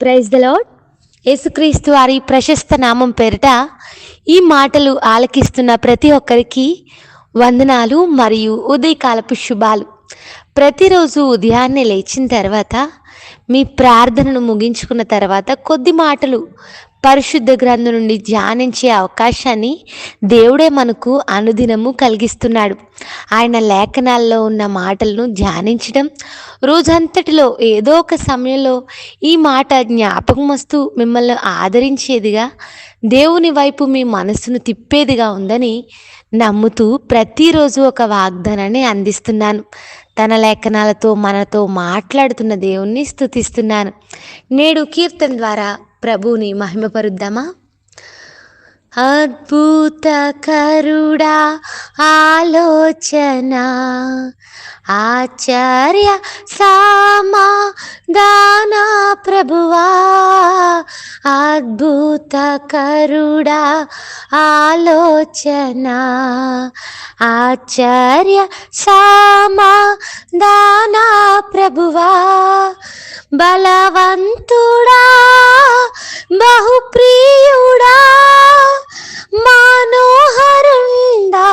Praise the lord యేసుక్రీస్తు వారి ప్రశస్త నామం పేరిట ఈ మాటలు ఆలకిస్తున్న ప్రతి ఒక్కరికి వందనాలు మరియు ఉదయకాలపు శుభాలు. ప్రతిరోజు ఉదయాన్నే లేచిన తర్వాత మీ ప్రార్థనను ముగించుకున్న తర్వాత కొద్ది మాటలు పరిశుద్ధ గ్రంథం నుండి ధ్యానించే అవకాశాన్ని దేవుడే మనకు అనుదినము కలిగిస్తున్నాడు. ఆయన లేఖనాల్లో ఉన్న మాటలను ధ్యానించడం రోజంతటిలో ఏదో ఒక సమయంలో ఈ మాట జ్ఞాపకం వస్తూ మిమ్మల్ని ఆదరించేదిగా దేవుని వైపు మీ మనసును తిప్పేదిగా ఉందని నమ్ముతూ ప్రతిరోజు ఒక వాగ్దానాన్ని అందిస్తున్నాను. తన లేఖనాలతో మనతో మాట్లాడుతున్న దేవుణ్ణి స్థుతిస్తున్నాను నేడు కీర్తన ద్వారా ప్రభువుని మహిమపరుద్దామా? అద్భుతకరుడా ఆలోచన ఆచార్య సామా దానా ప్రభువా అద్భుతకరుడా ఆలోచన ఆచార్య సామా దానా ప్రభువా బలవంతుడా బహుప్రియుడా మనోహరుండా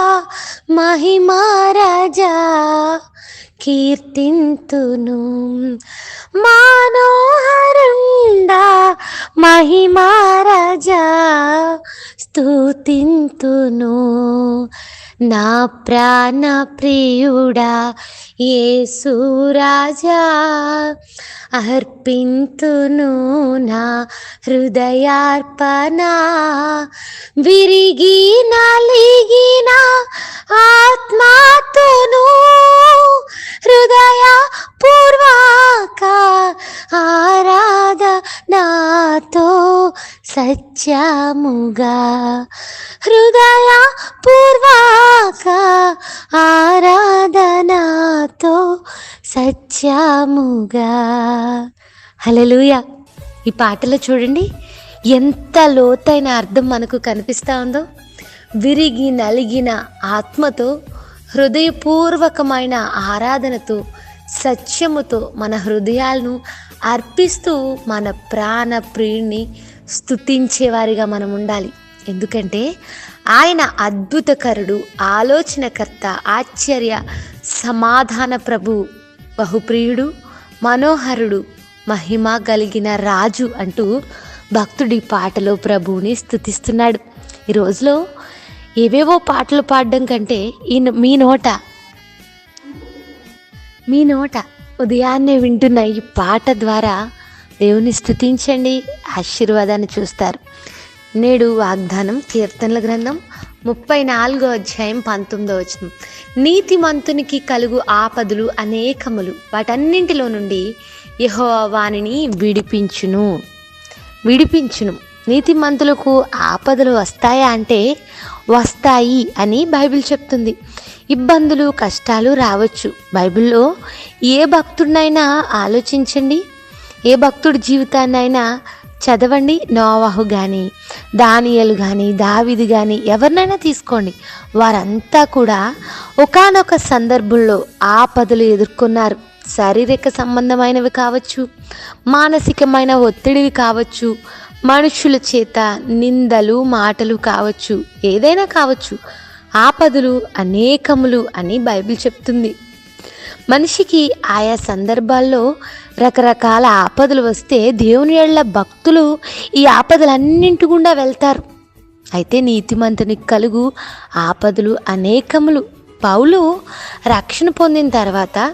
మహిమారాజా కీర్తింతును. మనోహరుండా మహిమారాజా స్థుతింతును నా ప్రాణ ప్రియుడా యేసు అర్పింతును నా హృదయార్పణ. విరిగి నలిగిన ఆ సత్యముగా. హలలుయ ఈ పాటలో చూడండి. ఎంత లోతైన అర్థం మనకు కనిపిస్తూ ఉందో. విరిగి నలిగిన ఆత్మతో హృదయపూర్వకమైన ఆరాధనతో సత్యముతో మన హృదయాలను అర్పిస్తూ మన ప్రాణ ప్రియుణ్ణి స్థుతించేవారిగా మనం ఉండాలి. ఎందుకంటే ఆయన అద్భుతకరుడు ఆలోచనకర్త ఆశ్చర్య సమాధాన ప్రభు. బహుప్రియుడు మనోహరుడు మహిమ కలిగిన రాజు అంటూ భక్తుడి పాటలో ప్రభువుని స్థుతిస్తున్నాడు ఈ రోజులో ఏవేవో పాటలు పాడడం కంటే ఈ మీ నోట మీ నోట ఉదయాన్నే వింటున్న ఈ పాట ద్వారా దేవుని స్థుతించండి ఆశీర్వాదాన్ని చూస్తారు. నేడు వాగ్దానం కీర్తనల గ్రంథం ముప్పై నాలుగో అధ్యాయం పంతొమ్మిదో వచ్చిన నీతిమంతునికి కలుగు ఆపదలు అనేకములు. వాటన్నింటిలో నుండి యెహోవా వానిని విడిపించును. విడిపించును. నీతిమంతులకు ఆపదలు వస్తాయా అంటే వస్తాయి అని బైబిల్ చెప్తుంది. ఇబ్బందులు కష్టాలు రావచ్చు. బైబిల్లో ఏ భక్తుడినైనా ఆలోచించండి. ఏ భక్తుడి జీవితాన్నైనా చదవండి. నోవాహు కానీ దానియలు కానీ దావిది కానీ ఎవరినైనా తీసుకోండి. వారంతా కూడా ఒకానొక సందర్భంలో ఆపదలు ఎదుర్కొన్నారు. శారీరక సంబంధమైనవి కావచ్చు మానసికమైన ఒత్తిడివి కావచ్చు మనుషుల చేత నిందలు మాటలు కావచ్చు ఏదైనా కావచ్చు ఆపదలు అనేకములు అని బైబిల్ చెప్తుంది. మనిషికి ఆయా సందర్భాల్లో రకరకాల ఆపదలు వస్తే దేవుని ఏళ్ళ భక్తులు ఈ ఆపదలన్నింటి గుండా వెళ్తారు. అయితే నీతిమంతునికి కలుగు ఆపదలు అనేకములు. పౌలు రక్షణ పొందిన తర్వాత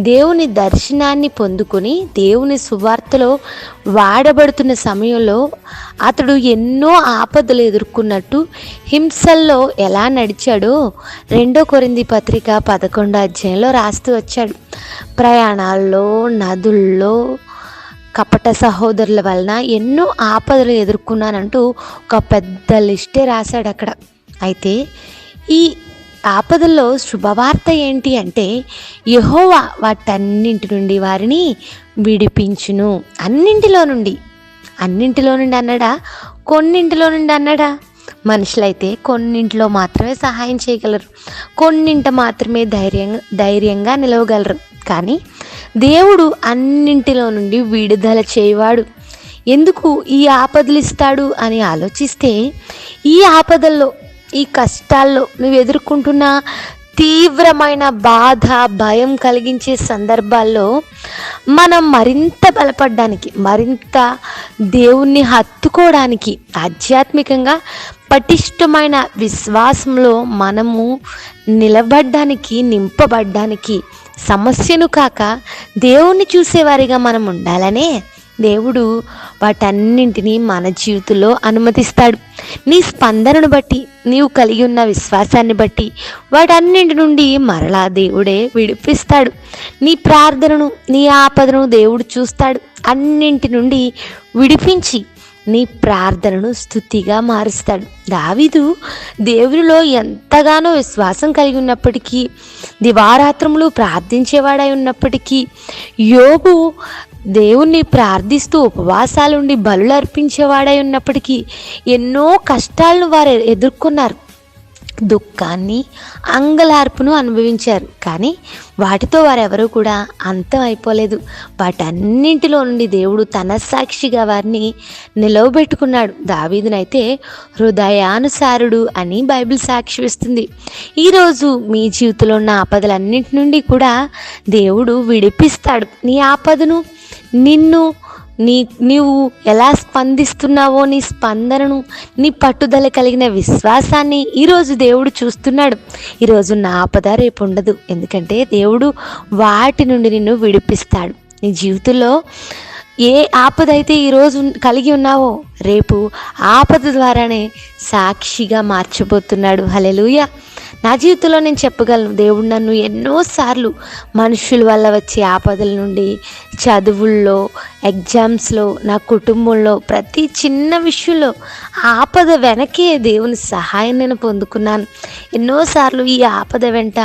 దేవుని దర్శనాన్ని పొందుకుని దేవుని సువార్తలో వాడబడుతున్న సమయంలో అతడు ఎన్నో ఆపదలు ఎదుర్కొన్నట్టు హింసల్లో ఎలా నడిచాడో రెండో కొరింది పత్రిక పదకొండో అధ్యాయంలో రాస్తూ వచ్చాడు. ప్రయాణాల్లో నదుల్లో కపట సహోదరుల వలన ఎన్నో ఆపదలు ఎదుర్కొన్నానంటూ ఒక పెద్ద లిస్టే రాశాడు అక్కడ. అయితే ఈ ఆపదల్లో శుభవార్త ఏంటి అంటే యహోవా వాటన్నింటి నుండి వారిని విడిపించును. అన్నింటిలో నుండి. అన్నింటిలో నుండి అన్నాడా? కొన్నింటిలో నుండి అన్నాడా? మనుషులైతే కొన్నింటిలో మాత్రమే సహాయం చేయగలరు. కొన్నింట మాత్రమే ధైర్యంగా ధైర్యంగా నిలవగలరు. కానీ దేవుడు అన్నింటిలో నుండి విడుదల చేయవాడు. ఎందుకు ఈ ఆపదలు ఇస్తాడు అని ఆలోచిస్తే ఈ ఆపదల్లో ఈ కష్టాల్లో నువ్వు ఎదుర్కొంటున్న తీవ్రమైన బాధ భయం కలిగించే సందర్భాల్లో మనం మరింత బలపడడానికి మరింత దేవుణ్ణి హత్తుకోవడానికి ఆధ్యాత్మికంగా పటిష్టమైన విశ్వాసంలో మనము నిలబడ్డానికి నింపబడ్డానికి సమస్యను కాక దేవుణ్ణి చూసేవారిగా మనం ఉండాలనే దేవుడు వాటన్నింటినీ మన జీవితంలో అనుమతిస్తాడు. నీ స్పందనను బట్టి నీవు కలిగి ఉన్న విశ్వాసాన్ని బట్టి వాటన్నింటి నుండి మరలా దేవుడే విడిపిస్తాడు. నీ ప్రార్థనను నీ ఆపదను దేవుడు చూస్తాడు. అన్నింటి నుండి విడిపించి నీ ప్రార్థనను స్థుతిగా మారుస్తాడు. దావిదు దేవునిలో ఎంతగానో విశ్వాసం కలిగి ఉన్నప్పటికీ దివారాత్రములు ప్రార్థించేవాడై ఉన్నప్పటికీ యోగు దేవుణ్ణి ప్రార్థిస్తూ ఉపవాసాలుండి బలులు అర్పించేవాడై ఉన్నప్పటికీ ఎన్నో కష్టాలను వారు ఎదుర్కొన్నారు. దుఃఖాన్ని అంగలార్పును అనుభవించారు. కానీ వాటితో వారెవరూ కూడా అంతం అయిపోలేదు. వాటన్నింటిలో నుండి దేవుడు తన సాక్షిగా వారిని నిలవబెట్టుకున్నాడు. దావీదునైతే హృదయానుసారుడు అని బైబిల్ సాక్షి ఇస్తుంది ఈరోజు మీ జీవితంలో ఉన్న ఆపదలన్నింటి నుండి కూడా దేవుడు విడిపిస్తాడు. నీ ఆపదను నిన్ను నీ నీవు ఎలా స్పందిస్తున్నావో నీ స్పందనను నీ పట్టుదల కలిగిన విశ్వాసాన్ని ఈరోజు దేవుడు చూస్తున్నాడు. ఈరోజు నా ఆపద రేపు ఉండదు. ఎందుకంటే దేవుడు వాటి నుండి నిన్ను విడిపిస్తాడు. నీ జీవితంలో ఏ ఆపద అయితే ఈరోజు కలిగి ఉన్నావో రేపు ఆపద ద్వారానే సాక్షిగా మార్చబోతున్నాడు. హలెలుయ నా జీవితంలో నేను చెప్పగలను దేవుడు నన్ను ఎన్నోసార్లు మనుషుల వల్ల వచ్చే ఆపదల నుండి చదువుల్లో ఎగ్జామ్స్లో నా కుటుంబంలో ప్రతి చిన్న విషయంలో ఆపద వెనకే దేవుని సహాయం నేను పొందుకున్నాను. ఎన్నోసార్లు ఈ ఆపద వెంట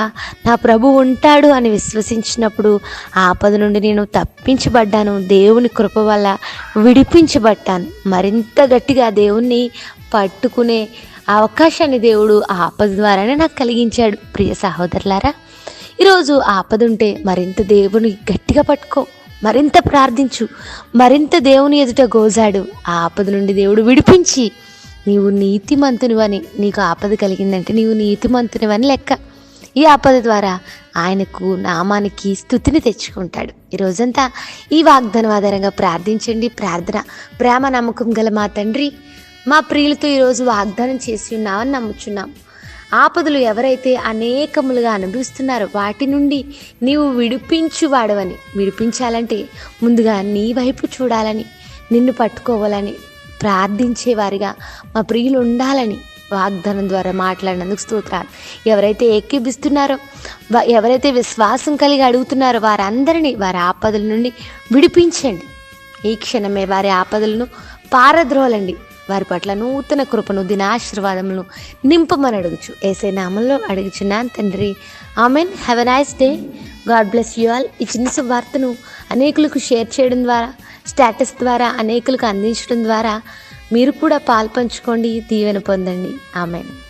నా ప్రభు ఉంటాడు అని విశ్వసించినప్పుడు ఆపద నుండి నేను తప్పించబడ్డాను దేవుని కృప వల్ల విడిపించబడ్డాను. మరింత గట్టిగా దేవుణ్ణి పట్టుకునే అవకాశాన్ని దేవుడు ఆ ఆపద ద్వారానే నాకు కలిగించాడు. ప్రియ సహోదరులారా ఈరోజు ఆపద ఉంటే మరింత దేవుని గట్టిగా పట్టుకో మరింత ప్రార్థించు మరింత దేవుని ఎదుట గోజాడు. ఆ ఆపద నుండి దేవుడు విడిపించి నీవు నీతిమంతునివని నీకు ఆపద కలిగిందంటే నీవు నీతిమంతునివని లెక్క. ఈ ఆపద ద్వారా ఆయనకు నామానికి స్థుతిని తెచ్చుకుంటాడు. ఈ రోజంతా ఈ వాగ్దానం ఆధారంగా ప్రార్థించండి. ప్రార్థన ప్రేమ నమ్మకం గల మా తండ్రి మా ప్రియులతో ఈరోజు వాగ్దానం చేసి ఉన్నామని నమ్ముచున్నాం. ఆపదలు ఎవరైతే అనేకములుగా అనుభవిస్తున్నారో వాటి నుండి నీవు విడిపించువాడవని విడిపించాలంటే ముందుగా నీ వైపు చూడాలని నిన్ను పట్టుకోవాలని ప్రార్థించేవారిగా మా ప్రియులు ఉండాలని వాగ్దానం ద్వారా మాట్లాడినందుకు స్తోత్రాలు. ఎవరైతే ఏకీభిస్తున్నారో ఎవరైతే విశ్వాసం కలిగి అడుగుతున్నారో వారందరినీ వారి ఆపదల నుండి విడిపించండి. ఈ క్షణమే వారి ఆపదలను పారద్రోలండి. వారి పట్ల నూతన కృపను దినాశీర్వాదములను నింపమని అడుగుచు. ఏసే నామంలో అడుగుచున్నాను తండ్రి. Amen. Have a nice day God bless you all ఈ చిన్న వార్తను అనేకులకు షేర్ చేయడం ద్వారా స్టేటస్ ద్వారా అనేకులకు అందించడం ద్వారా మీరు కూడా పాల్పంచుకోండి దీవెన పొందండి. ఆమెన్.